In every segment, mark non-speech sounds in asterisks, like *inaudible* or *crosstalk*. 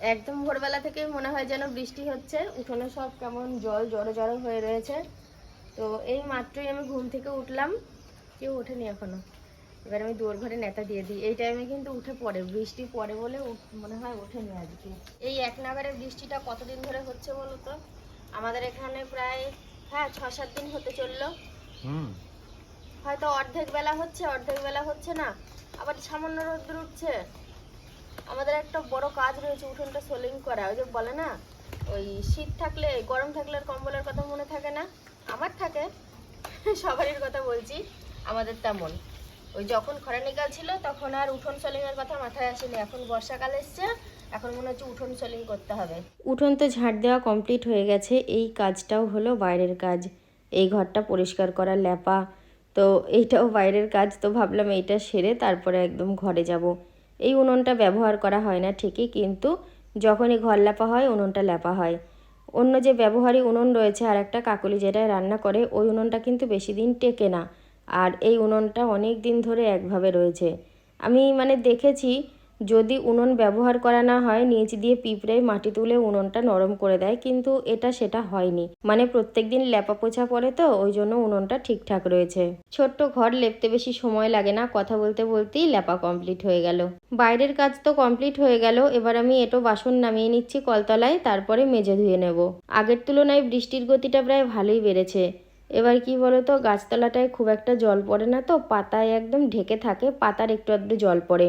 একদম ভোরবেলা থেকেই মনে হয় যেন বৃষ্টি হচ্ছে। উঠোনে সব কেমন জল জড়ো জড়ো হয়ে রয়েছে। তো এই মাত্রই আমি ঘুম থেকে উঠলাম। কেউ ওঠেনি এখনও। এবার আমি দুয়ার ঘরে নেতা দিয়ে দিই। এই টাইমে কিন্তু উঠে পড়ে। বৃষ্টি পড়ে বলে মনে হয় ওঠেনি আজকে। এই এক নাগারে বৃষ্টিটা কতদিন ধরে হচ্ছে বলো তো? আমাদের এখানে প্রায় হ্যাঁ ছ সাত দিন হতে চলল। হয়তো অর্ধেক বেলা হচ্ছে অর্ধেক বেলা হচ্ছে না। আবার সামান্য রোদ্দুর উঠছে। আমাদের একটা বড় কাজ রয়েছে, উঠোনটা সোলিং করা। ওই যে বলে না, ওই শীত থাকলে, গরম থাকলে আর কম্বলের কথা মনে থাকে না। আমার থাকে, *laughs* সবারই কথা বলছি, আমাদের তেমন। ওই যখন খরানিকাল ছিল, তখন আর উঠোন সোলিং এর কথা মাথায় আসেনি। এখন বর্ষাকাল এসছে, এখন মনে হচ্ছে উঠোন সোলিং করতে হবে। উঠোন তো ঝাড় দেওয়া কমপ্লিট হয়ে গেছে, এই কাজটাও হলো বাইরের কাজ। এই ঘরটা পরিষ্কার করা ল্যাপা, তো এইটাও বাইরের কাজ, তো ভাবলাম এইটা সেরে তারপরে একদম ঘরে যাব। এই উনুনটা ব্যবহার করা হয় না ঠিকই, কিন্তু যখনই ঘর ল্যাপা হয়, উনুনটা ল্যাপা হয়। অন্য যে ব্যবহারী উনুন রয়েছে আর একটা কাকলি যেটায় রান্না করে, ওই উনুনটা কিন্তু বেশি দিন টেকে না। আর এই উনুনটা অনেক দিন ধরে একভাবে রয়েছে। আমি মানে দেখেছি যদি উনুন ব্যবহার করা না হয়, নিচ দিয়ে পিঁপড়ে মাটি তুলে উনুনটা নরম করে দেয়, কিন্তু এটা সেটা হয়নি। মানে প্রত্যেক দিন লেপা পোছা পড়ে তো, ওই জন্য উনুনটা ঠিকঠাক রয়েছে। ছোট্ট ঘর লেপতে বেশি সময় লাগে না, কথা বলতে বলতেই লেপা কমপ্লিট হয়ে গেল। বাইরের কাজ তো কমপ্লিট হয়ে গেল, এবার আমি এটো বাসন নামিয়ে নিচ্ছি কলতলায়, তারপরে মেজে ধুয়ে নেব। আগের তুলনায় বৃষ্টির গতিটা প্রায় ভালোই বেড়েছে। এবার কি বলতো, গাছতলাটায় খুব একটা জল পড়ে না তো, পাতায় একদম ঢেকে থাকে, পাতার একটু আধটু জল পড়ে।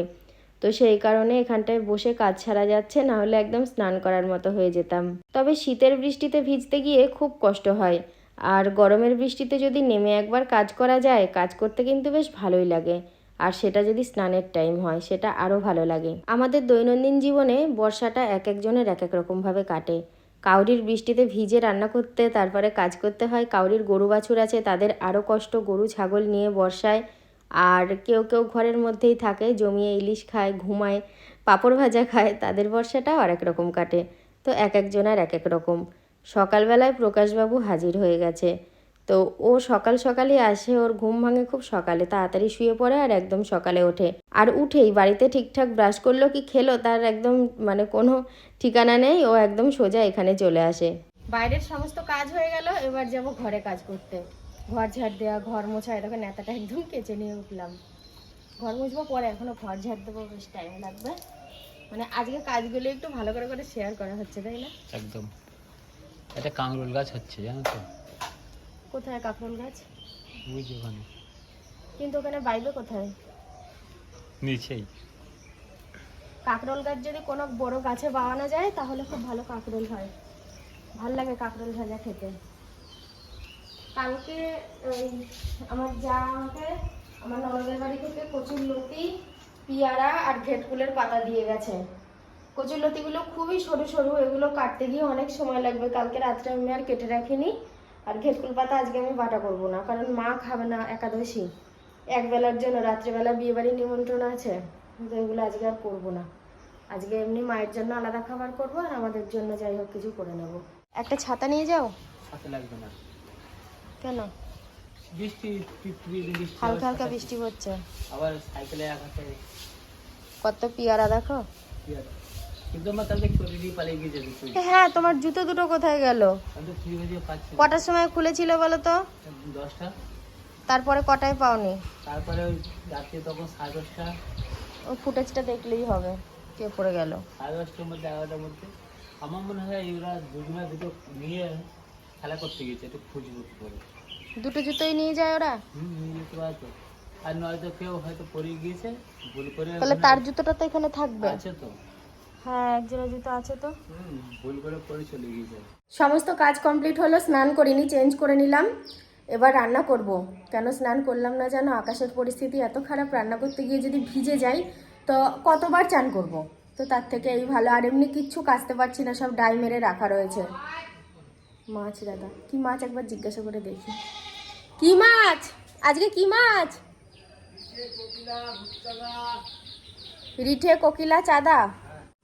তো সেই কারণে এখানটায় বসে কাজ ছাড়া যাচ্ছে, না হলে একদম স্নান করার মতো হয়ে যেতাম। তবে শীতের বৃষ্টিতে ভিজতে গিয়ে খুব কষ্ট হয়। আর গরমের বৃষ্টিতে যদি নেমে একবার কাজ করা যায়, কাজ করতে কিন্তু বেশ ভালোই লাগে। আর সেটা যদি স্নানের টাইম হয়, সেটা আরও ভালো লাগে। আমাদের দৈনন্দিন জীবনে বর্ষাটা এক একজনের এক এক রকমভাবে কাটে। কাউরির বৃষ্টিতে ভিজে রান্না করতে, তারপরে কাজ করতে হয়, কাউরির গরু বাছুর আছে, তাদের আরও কষ্ট, গরু, ছাগল নিয়ে বর্ষায় আর কেউ কেউ ঘরের মধ্যেই থাকে, জমিয়ে ইলিশ খায়, ঘুমায়, পাঁপড় ভাজা খায়, তাদের বর্ষাটাও আর এক রকম কাটে। তো এক একজনের এক এক রকম। সকালবেলায় প্রকাশবাবু হাজির হয়ে গেছে। তো ও সকাল সকালই আসে, ওর ঘুম ভাঙে খুব সকালে, তাড়াতাড়ি শুয়ে পড়ে আর একদম সকালে ওঠে। আর উঠেই বাড়িতে ঠিকঠাক ব্রাশ করল কি খেলো তার একদম মানে কোনো ঠিকানা নেই, ও একদম সোজা এখানে চলে আসে। বাইরের সমস্ত কাজ হয়ে গেল, এবার যাব ঘরে কাজ করতে। ঘর ঝাড় দেওয়া ঘর মোছা এটাকে নেতাটা একদম কেচে নিয়ে উঠলাম। ঘর মুছবো পরে এখনও ঘর ঝাড় দেবো বেশ টাইম লাগবে। মানে আজকে কাজগুলো একটু ভালো করে করে শেয়ার করা হচ্ছে তাই না? একদম। এটা কাঁকরোল গাছ হচ্ছে জানো তো? কোথায় কাঁকরোল গাছ? ওই যে ওখানে। কিন্তু ওখানে বাইবে কোথায়? নিচেই। কাঁকরোল গাছ যদি কোনো বড় গাছে বাওয়ানো যায় তাহলে খুব ভালো কাঁকরোল হয়। ভালো লাগে কাঁকরোল ভাজা খেতে। কালকে আমার যা আমাকে, আমার ননদের বাড়ি থেকে কচুর লতি পিয়ারা আর ঘেটকুলের পাতা দিয়ে গেছে। কচুর লতিগুলো খুবই সরু সরু, এগুলো কাটতে গিয়ে অনেক সময় লাগবে। কালকে রাত্রে আমি আর কেটে রাখিনি। আর ঘেটকুল পাতা আজকে আমি বাটা করব না, কারণ মা খাবে না একাদশী। এক বেলার জন্য, রাত্রেবেলা বিয়ে বাড়ির নিমন্ত্রণ আছে, তো এগুলো আজকে আর করব না। আজকে এমনি মায়ের জন্য আলাদা খাবার করব আর আমাদের জন্য যাই হোক কিছু করে নেব। একটা ছাতা নিয়ে যাও। সাথে লাগবে না। কেন? বৃষ্টি হালকা হালকা বৃষ্টি পড়ছে আবার সাইকেলে এক কত পিয়ারা দেখো? হ্যাঁ তোমার জুতো দুটো কোথায় গেল। কটার সময় খুলেছিল বলো তো? দশটা। তারপরে কটায় পাওনি? তারপরে ওই রাত্রে তখন সাড়ে দশটা। ওই ফুটেজটা দেখলেই হবে কে পড়ে গেল। সাড়ে দশটার মধ্যে এগারোটার মধ্যে। আমার মনে হয় এরা দুজনে দুটো নিয়ে খেলা করতে গেছে একটু খুঁজবো কি করে দুটো জুতোই নিয়ে যায় ওরা? হুম নিয়ে যেতে পারে তো। আর নয়তো কেউ হয়তো পড়ে গিয়েছে ভুল করে তাহলে তার জুতোটা তো এখানে থাকবে। আছে তো। হ্যাঁ জুতো আছে তো। ভুল করে পড়ে চলে গিয়েছে। সমস্ত কাজ কমপ্লিট হলো স্নান করিনি চেঞ্জ করে নিলাম। এবার রান্না করব। কেন স্নান করলাম না জানো? আকাশের পরিস্থিতি এত খারাপ রান্না করতে গিয়ে যদি ভিজে যাই তো কতবার চান করব? তো তার থেকে এই ভালো। আর এমনি কিচ্ছু কাচতে পারছি না সব ডাই মেরে রাখা রয়েছে। মাছ, দাদা। কি মাছ? একবার জিজ্ঞাসা করে দেখি। কি মাছ? আজকে কি মাছ? রিঠে কোকিলা চাঁদা?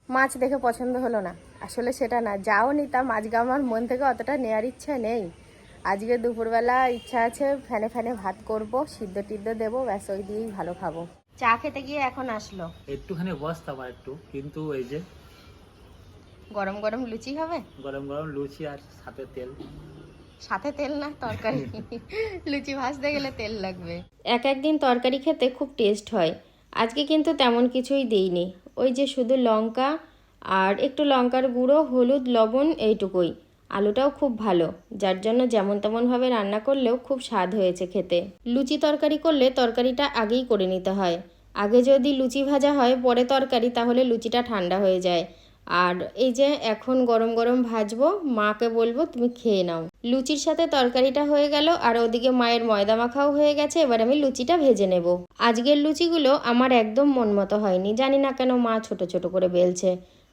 মাছ দেখে পছন্দ হলো না। আসলে সেটা না। যাও নিতাম আজকে আমার মন থেকে অতটা নেওয়ার ইচ্ছা নেই। আজকে দুপুরবেলা ইচ্ছা আছে ফ্যানে ফ্যানে ভাত করব, সিদ্ধ টিদ্ধ দেবো, ব্যাস, ওই দিয়েই ভালো খাব। চা খেতে গিয়ে এখন আসলো। একটুখানি বসতাম আর একটু। কিন্তু এই যে গরম গরম লুচি হবে? গরম গরম লুচি আর সাথে তেল। সাথে তেল না তরকারি? লুচি ভাজতে গেলে তেল লাগবে। এক একদিন তরকারি খেতে খুব টেস্ট হয়। আজকে কিন্তু তেমন কিছুই দেইনি। ওই যে শুধু লঙ্কা আর একটু লঙ্কার গুঁড়ো হলুদ লবণ এইটুকুই। আলুটাও খুব ভালো। যার জন্য যেমন তেমনভাবে রান্না করলেও খুব স্বাদ হয়েছে খেতে। লুচি তরকারি করলে তরকারিটা আগেই করে নিতে হয়। আগে যদি লুচি ভাজা হয় পরে তরকারি তাহলে লুচিটা ঠান্ডা হয়ে যায়। আর এই যে এখন গরম গরম ভাজবো মাকে বলব তুমি খেয়ে নাও। লুচির সাথে তরকারিটা হয়ে গেল আর ওদিকে মায়ের ময়দা মাখাও হয়ে গেছে এবার আমি লুচিটা ভেজে নেব। আজকের লুচিগুলো আমার একদম মন মতো হয়নি জানি না কেন মা ছোট ছোট করে বেলছে।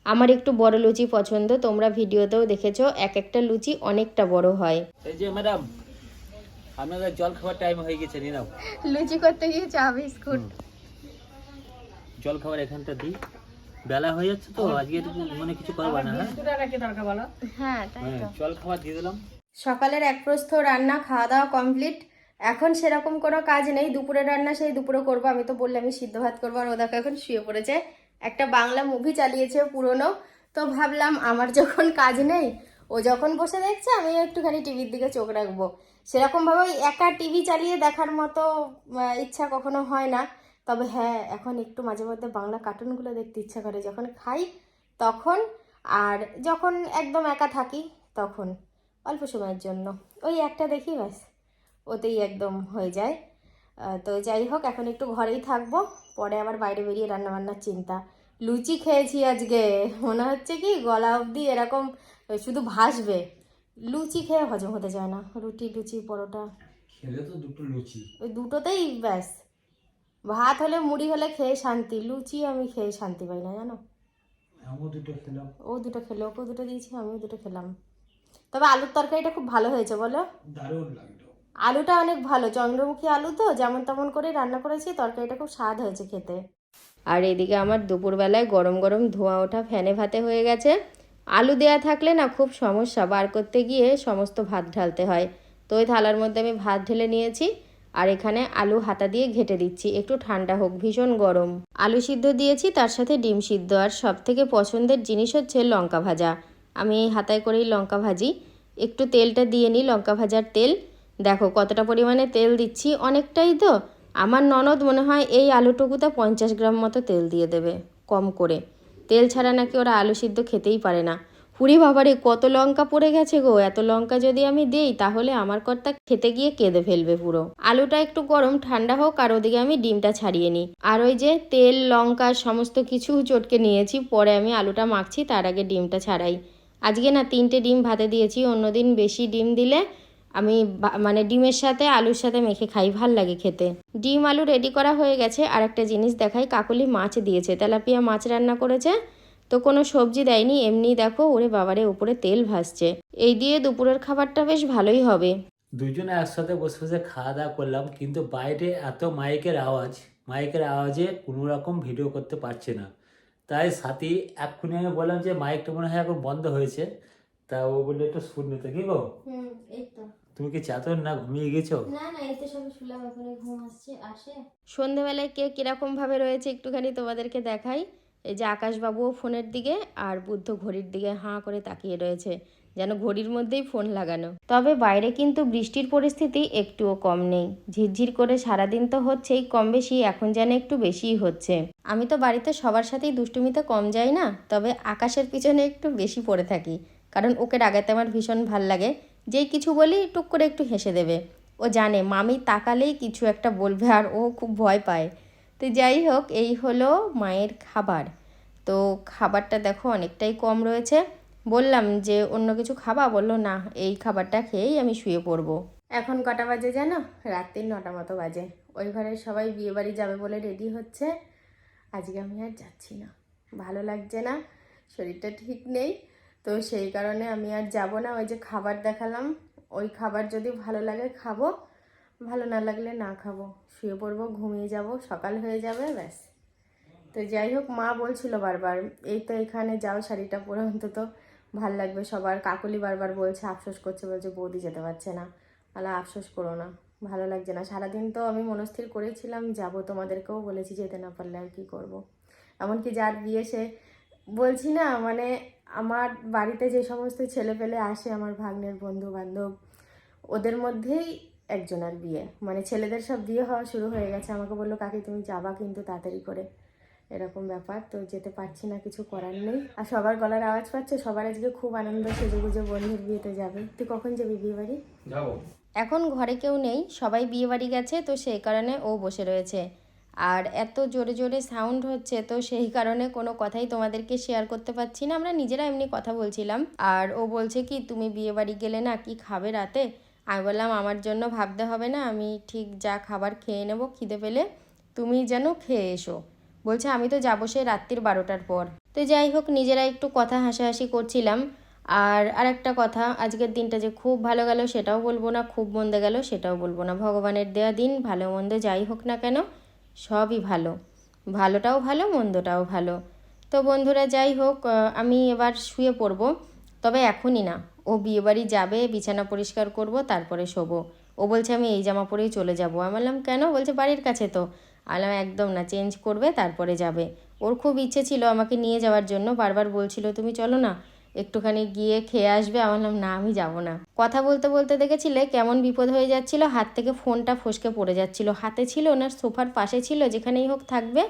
আমার একটু বড় লুচি পছন্দ তোমরা ভিডিওতেও দেখেছ এক একটা লুচি অনেকটা বড় হয়। এই যে ম্যাডাম আপনাদের জল খাওয়ার টাইম হয়ে গেছে নিয়ে নাও। লুচি করতে গিয়ে চা বিস্কুট। জল খাবার এখানটা দিই। বেলা হয়ে যাচ্ছে তো আজকে মানে কিছু করবা না। হ্যাঁ হ্যাঁ তাই তো। জল খাবার দিয়ে দিলাম। সকালের এক প্রস্থ রান্না খাওয়া দাওয়া কমপ্লিট এখন সেরকম কোনো কাজ নেই দুপুরের রান্না সেই দুপুরে করব। আমি তো বললাম আমি সিদ্ধ ভাত করব আর ও দেখো এখন শুয়ে পড়েছে। একটা বাংলা মুভি চালিয়েছে পুরনো। তো ভাবলাম আমার যখন কাজ নেই ও যখন বসে দেখছে আমি একটুখানি টিভির দিকে চোখ রাখব। সেরকমভাবে ওই একা টিভি চালিয়ে দেখার মতো ইচ্ছা কখনো হয় না। তবে হ্যাঁ এখন একটু মাঝে মধ্যে বাংলা কার্টুনগুলো দেখতে ইচ্ছা করে। যখন খাই তখন আর যখন একদম একা থাকি তখন অল্প সময়ের জন্য। ওই একটা দেখি ব্যাস ওতেই একদম হয়ে যায়। তো যাই হোক এখন একটু ঘরেই থাকব। পরে আবার বাইরে বেরিয়ে রান্নাবান্নার চিন্তা। লুচি খেয়েছি আজকে। মনে হচ্ছে কি গলা অবধি এরকম শুধু ভাসবে। লুচি খেয়ে হজম হতে চায় না। রুটি লুচি পরোটা। খেলে তো দুটো লুচি। ওই দুটোতেই ব্যাস। ভাত হলে মুড়ি হলে খেয়ে শান্তি লুচি আমি খেয়ে শান্তি পাই না জানো? আমিও দুটো খেলাম। ও দুটো খেলো ওকেও দুটো দিয়েছি আমিও দুটো খেলাম। তবে আলুর তরকারিটা খুব ভালো হয়েছে বলো? আলুটা অনেক ভালো চন্দ্রমুখী আলু তো যেমন তেমন করে রান্না করেছি তরকারিটা খুব স্বাদ হয়েছে খেতে। আর এদিকে আমার দুপুরবেলায় গরম গরম ধোঁয়া ওঠা ফ্যানে ভাতে হয়ে গেছে। আলু দেয়া থাকলে না খুব সমস্যা বার করতে গিয়ে সমস্ত ভাত ঢালতে হয়। তো ওই থালার মধ্যে আমি ভাত ঢেলে নিয়েছি। আর এখানে আলু হাতা দিয়ে ঘেটে দিচ্ছি। একটু ঠান্ডা হোক, ভীষণ গরম। আলু সিদ্ধ দিয়েছি, তার সাথে ডিম সিদ্ধ। আর সব থেকে পছন্দের জিনিস হচ্ছে লঙ্কা ভাজা। আমি হাতায় করেই লঙ্কা ভাজি। একটু তেলটা দিয়ে নিই লঙ্কা ভাজার তেল। দেখো কতটা পরিমাণে তেল দিচ্ছি, অনেকটাই তো। আমার ননদ মনে হয় এই আলুটুকুতে পঞ্চাশ গ্রাম মতো তেল দিয়ে দেবে, কম করে। তেল ছাড়া নাকি ওরা আলু সিদ্ধ খেতেই পারে না। হুড়ি বাবারে, কত লঙ্কা পড়ে গেছে গো। এত লঙ্কা যদি আমি দেই, তাহলে আমার কর্তা খেতে গিয়ে কেঁদে ফেলবে পুরো। আলুটা একটু গরম, ঠান্ডা হোক, আর ওদিকে আমি ডিমটা ছাড়িয়ে নিই। আর ওই যে তেল, লঙ্কা, সমস্ত কিছু চটকে নিয়েছি, পরে আমি আলুটা মাখছি, তার আগে ডিমটা ছাড়াই। আজকে না তিনটে ডিম ভাতে দিয়েছি অন্যদিন বেশি ডিম দিলে আমি মানে ডিমের সাথে, আলুর সাথে মেখে খাই, ভালো লাগে খেতে। ডিম, আলু রেডি করা হয়ে গেছে। আর একটা জিনিস দেখাই, কাকলি মাছ দিয়েছে। তেলাপিয়া মাছ রান্না করেছে। তো কোনো সবজি দেয়নি এমনি দেখো ওরে বাবারে উপরে তেল ভাসছে। এই দিয়ে দুপুরের খাবারটা বেশ ভালোই হবে। দুজনে একসাথে বসে বসে খাওয়া দাওয়া করলাম কিন্তু বাইরে এত মাইকের আওয়াজ মাইকের আওয়াজে কোনো রকম ভিডিও করতে পারছে না। তাই সাথী এক্ষুনি আমি বললাম যে মাইকটা মনে হয় এখন বন্ধ হয়েছে তা ও বললে একটু শুন নিতে কি গো। হুম এই তো। তুমি কি চাতর না ঘুমিয়ে গেছো? না না এতে সবে শুলাম এখন ঘুম আসছে আসে। সন্ধেবেলায় কে কীরকম ভাবে রয়েছে একটুখানি তোমাদেরকে দেখাই। এই যে আকাশবাবুও ফোনের দিকে আর বুদ্ধ ঘড়ির দিকে হাঁ করে তাকিয়ে রয়েছে, যেন ঘড়ির মধ্যেই ফোন লাগানো। তবে বাইরে কিন্তু বৃষ্টির পরিস্থিতি একটুও কম নেই। ঝিরঝির করে সারাদিন তো হচ্ছেই, কম বেশি এখন যেন একটু বেশিই হচ্ছে। আমি তো বাড়িতে সবার সাথেই দুষ্টুমিতে কম যাই না, তবে আকাশের পিছনে একটু বেশি পড়ে থাকি, কারণ ওকে রাগাতে আমার ভীষণ ভালো লাগে। যেই কিছু বলি টুক করে একটু হেসে দেবে। ও জানে, মামি তাকালেই কিছু একটা বলবে আর ও খুব ভয় পায়। তো যাই হোক, এই হলো মায়ের খাবার। তো খাবারটা দেখো অনেকটাই কম রয়েছে। বললাম যে অন্য কিছু খাবা? বলল, না, এই খাবারটা খেয়েই আমি শুয়ে পড়ব। এখন কটা বাজে জানো? রাত্রির নটা মতো বাজে। ওই ঘরের সবাই বিয়ে বাড়ি যাবে বলে রেডি হচ্ছে। আজকে আমি আর যাচ্ছি না। ভালো লাগছে না, শরীরটা ঠিক নেই। তো সেই কারণে আমি আর যাব না। ওই যে খাবার দেখালাম, ওই খাবার যদি ভালো লাগে খাব। ভালো না লাগলে না খাব। শুয়ে পড়ব, ঘুমিয়ে যাব, সকাল হয়ে যাবে, ব্যাস। তো যাই হোক, মা বলছিল বারবার, এই তো এখানে যাও, শাড়িটা পরে অন্তত। ভালো লাগবে সবার। কাকলি বারবার বলছে, আফসোস করছে। বলছে, বৌদি যেতে পারছে না। আলা আফসোস করো না, ভালো লাগছে না। সারাদিন তো আমি মনস্থির করেছিলাম, যাব তোমাদেরকেও বলেছি যেতে না পারলে আর কি করব। এমনকি যার বিয়ে সে, বলছি না মানে আমার বাড়িতে যে সমস্ত ছেলেপেলে আসে, আমার ভাগ্নের বন্ধু বান্ধব ওদের মধ্যেই একজনের বিয়ে। মানে ছেলেদের সব বিয়ে হওয়া শুরু হয়ে গেছে। আমাকে বলল কাকি তুমি যাবা কিন্তু তাড়াতাড়ি করে। এরকম ব্যাপার। তো যেতে পারছি না কিছু করার নেই। আর সবার গলার আওয়াজ পাচ্ছে। সবার আজকে খুব আনন্দ। সেজে গুজে বন্ধুর বিয়েতে যাবে। তুই কখন যাবি বিয়ে বাড়ি এখন ঘরে কেউ নেই। সবাই বিয়ে বাড়ি গেছে তো সেই কারণে ও বসে রয়েছে। আর এত জোরে জোরে সাউন্ড হচ্ছে তো সেই কারণে কোনো কথাই তোমাদেরকে শেয়ার করতে পারছি না। আমরা নিজেরা এমনি কথা বলছিলাম। আর ও বলছে কি তুমি বিয়ে বাড়ি গেলে না কি খাবে রাতে? আমি বললাম, আমার জন্য ভাবতে হবে না, আমি ঠিক যা খাবার খেয়ে নেব, খিদে পেলে তুমি যেন খেয়ে এসো। বলছে, আমি তো যাব সে রাত্রির বারোটার পর। তো যাই হোক, নিজেরা একটু কথা হাসাহাসি করছিলাম। আর আরেকটা কথা, আজকের দিনটা যে খুব ভালো গেল সেটাও বলব না, খুব মন্দে গেল সেটাও বলব না। ভগবানের দেয়া দিন, ভালো মন্দ যাই হোক না কেন, সবই ভালো। ভালোটাও ভালো, মন্দটাও ভালো। তো বন্ধুরা, যাই হোক আমি এবার শুয়ে পড়ব, তবে এখনই না। ও বিয়েবাড়ি যাবে, বিছানা পরিষ্কার করব, তারপরে শোবো। ও বলছে, আমি এই জামা পরেই চলে যাব। আমি বললাম, কেন? বলছে, বাড়ির কাছে তো। আলাম, একদম না, চেঞ্জ করবে, তারপরে যাবে। ওর খুব ইচ্ছে ছিল আমাকে নিয়ে যাওয়ার জন্য, বারবার বলছিল, তুমি চলো না, একটুখানি গিয়ে খেয়ে আসবে। আমার বললাম, না, আমি যাব না। কথা বলতে বলতে দেখেছিলে, কেমন বিপদ হয়ে যাচ্ছিল? হাত থেকে ফোনটা ফসকে পড়ে যাচ্ছিল। হাতে ছিল ওনার সোফার পাশে ছিল, যেখানেই হোক থাকবে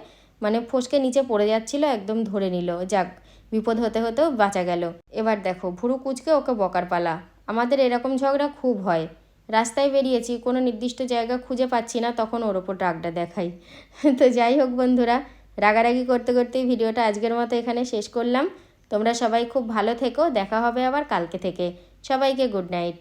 মানে ফসকে নিচে পড়ে যাচ্ছিল, একদম ধরে নিল। যাক বিপদ হতে হতেও বাঁচা গেল। এবার দেখো, ভুরু কুচকে ওকে বকার পালা। আমাদের এরকম ঝগড়া খুব হয়। রাস্তায় বেরিয়েছি, কোনো নির্দিষ্ট জায়গা খুঁজে পাচ্ছি না, তখন ওর ওপর রাগটা দেখাই। *laughs* তো যাই হোক বন্ধুরা, রাগারাগি করতে করতেই ভিডিওটা আজকের মতো এখানে শেষ করলাম। তোমরা সবাই খুব ভালো থেকো, দেখা হবে আবার কালকে থেকে। সবাইকে গুড নাইট।